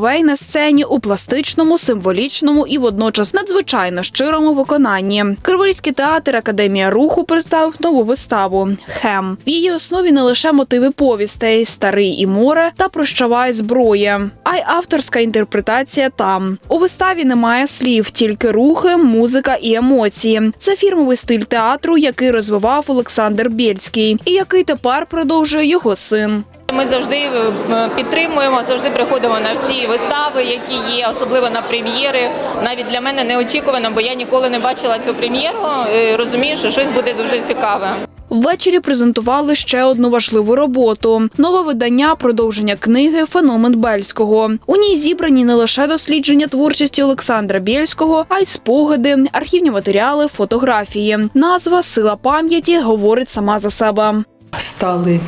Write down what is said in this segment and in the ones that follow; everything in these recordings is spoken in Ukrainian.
Соловей на сцені у пластичному, символічному і водночас надзвичайно щирому виконанні. Криворізький театр Академія руху представив нову виставу Хем. В її основі не лише мотиви повістей Старий і море та Прощавай зброя, а й авторська інтерпретація там. У виставі немає слів, тільки рухи, музика і емоції. Це фірмовий стиль театру, який розвивав Олександр Бєльський, і який тепер продовжує його син. Ми завжди е, підтримуємо, завжди приходимо на всі вистави, які є, особливо на прем'єри. Навіть для мене неочікувано, бо я ніколи не бачила цю прем'єру. і Розумію, що щось буде дуже цікаве. Ввечері презентували ще одну важливу роботу: нове видання продовження книги Феномен Бельського. У ній зібрані не лише дослідження творчості Олександра Бєльського, а й спогади, архівні матеріали, фотографії. Назва Сила пам'яті говорить сама за себе. стали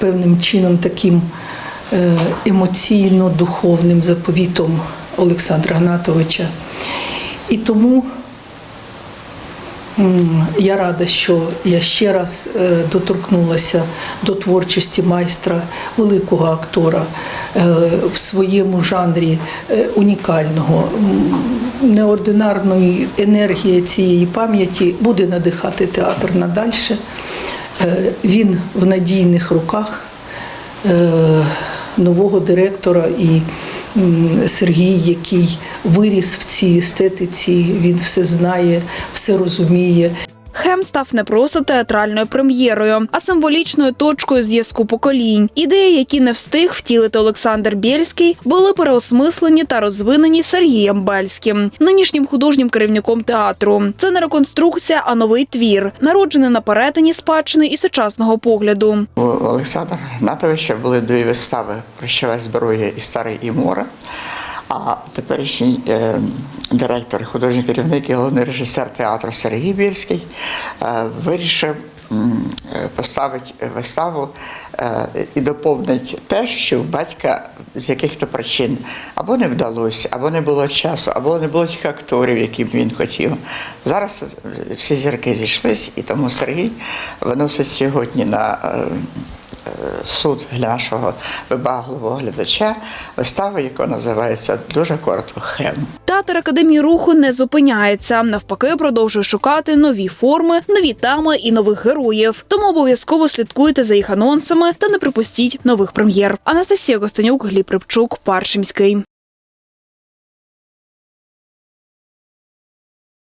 певним чином таким е, емоційно-духовним заповітом Олександра Гнатовича. І тому я рада, що я ще раз е, доторкнулася до творчості майстра, великого актора е, в своєму жанрі унікального. Неординарної енергії цієї пам'яті буде надихати театр надальше. Е, Він в надійних руках е, нового директора і Сергій, який виріс в цій естетиці, він все знає, все розуміє. Хем став не просто театральною прем'єрою, а символічною точкою зв'язку поколінь. Ідеї, які не встиг втілити Олександр Бєльський, були переосмислені та розвинені Сергієм Бельським, нинішнім художнім керівником театру. Це не реконструкція, а новий твір, народжений на перетині спадщини і сучасного погляду. У Олександра Гнатовича були дві вистави Прощавай зброя і Старий і море. А теперішній е, директор, художній керівник і головний режисер театру Сергій Більський е, вирішив е, поставити виставу і доповнити те, що в батька з яких-то причин або не вдалося, або не було часу, або не було тих акторів, які б він хотів. Зараз всі зірки зійшлись, і тому Сергій виносить сьогодні на суд нашого вибагливого глядача вистава, яка називається дуже коротко Хем. Театр Академії руху не зупиняється. Навпаки, продовжує шукати нові форми, нові теми і нових героїв. Тому обов'язково слідкуйте за їх анонсами та не припустіть нових прем'єр. Анастасія Костенюк, Гліб Рибчук, Паршимський.